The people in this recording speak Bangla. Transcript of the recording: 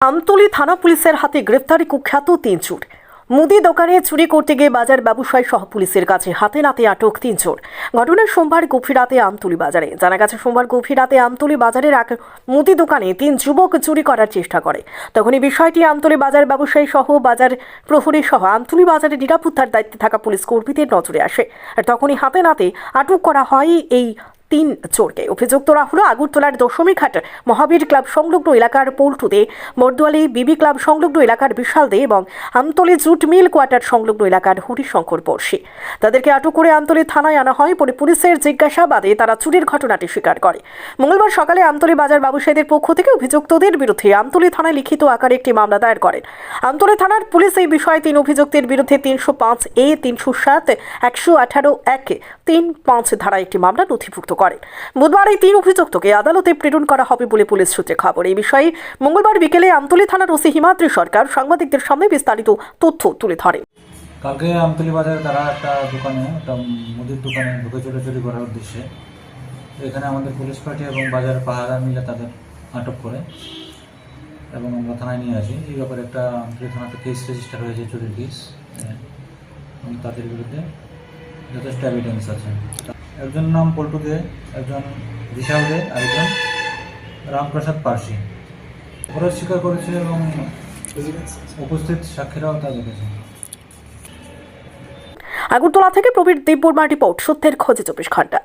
আমতলী থানা পুলিশের হাতে গ্রেফতারি কুখ্যাত তিন চোর। মুদি দোকানে চুরি করতে গিয়ে বাজার ব্যবসায়ী সহ পুলিশের কাছে হাতে নাতে আটক তিন চোর। ঘটনা সোমবার গভীর রাতে আমতলী বাজারে। জানা গেছে, সোমবার গভীর রাতে আমতলি বাজারের এক মুদি দোকানে তিন যুবক চুরি করার চেষ্টা করে। তখনই বিষয়টি আমতলি বাজার ব্যবসায়ী সহ বাজার প্রহরী সহ আমতলী বাজারে নিরাপত্তার দায়িত্বে থাকা পুলিশ কর্মীদের নজরে আসে। আর তখনই হাতে নাতে আটক করা হয় এই তিন চোরকে অভিযুক্তরা হলো আগরতলার দশমীঘাট মহাবীর ক্লাব সংলগ্ন এলাকার পল্টুদে বর্দুয়ালি বিবি ক্লাব সংলগ্ন এলাকার বিশাল দে এবং আমতলি জুট মিল কোয়ার্টার সংলগ্ন এলাকার হরিশঙ্কর পড়শি তাদেরকে আটক করে আমতলী থানায় আনা হয় পরে পুলিশের জিজ্ঞাসাবাদে তারা চুরির ঘটনাটি স্বীকার করে। মঙ্গলবার সকালে আমতলী বাজার ব্যবসায়ীদের পক্ষ থেকে অভিযুক্তদের বিরুদ্ধে আমতলি থানায় লিখিত আকারে একটি মামলা দায়ের করেন। আমতলী থানার পুলিশ এই বিষয়ে তিন অভিযুক্তের বিরুদ্ধে তিনশো পাঁচ এ, তিনশো সাত, একশো আঠারো, এক, তিন, পাঁচ ধারা একটি মামলা নথিভুক্ত করেন। বুধবার এই তিন অভিযুক্তকে আদালতে প্রেরণ করা হবে বলে পুলিশ সূত্রে খবর। এই বিষয়ে মঙ্গলবার বিকেলে আমতলী থানার ওসি হিমাদ্রি সরকার সাংবাদিকদের সামনে বিস্তারিত তথ্য তুলে ধরে কালকে আমতলি বাজারে তারা একটা দোকানে, একটা মুদির দোকানে ঢুকে চুরি চুরি করার উদ্দেশ্যে এখানে আমাদের পুলিশ পার্টি এবং বাজারের পাহারা মিলে তাদের আটক করে এবং আমরা থানায় নিয়ে আসি। এই ব্যাপারে একটা আমতলি থানাতে কেস রেজিস্টার হয়েছে চুরির কেস এবং তাদের বিরুদ্ধে যথেষ্ট এভিডেন্স আছে। একজন নাম পল্টু দে একজন বিশাল দে আর একজন রামপ্রসাদ পার্সি অপরাধ স্বীকার করেছে এবং উপস্থিত সাক্ষীরাও তা দেখেছে। আগরতলা থেকে প্রবীর দেববর্মা রিপোর্ট, সত্যের খোঁজে চব্বিশ ঘণ্টা।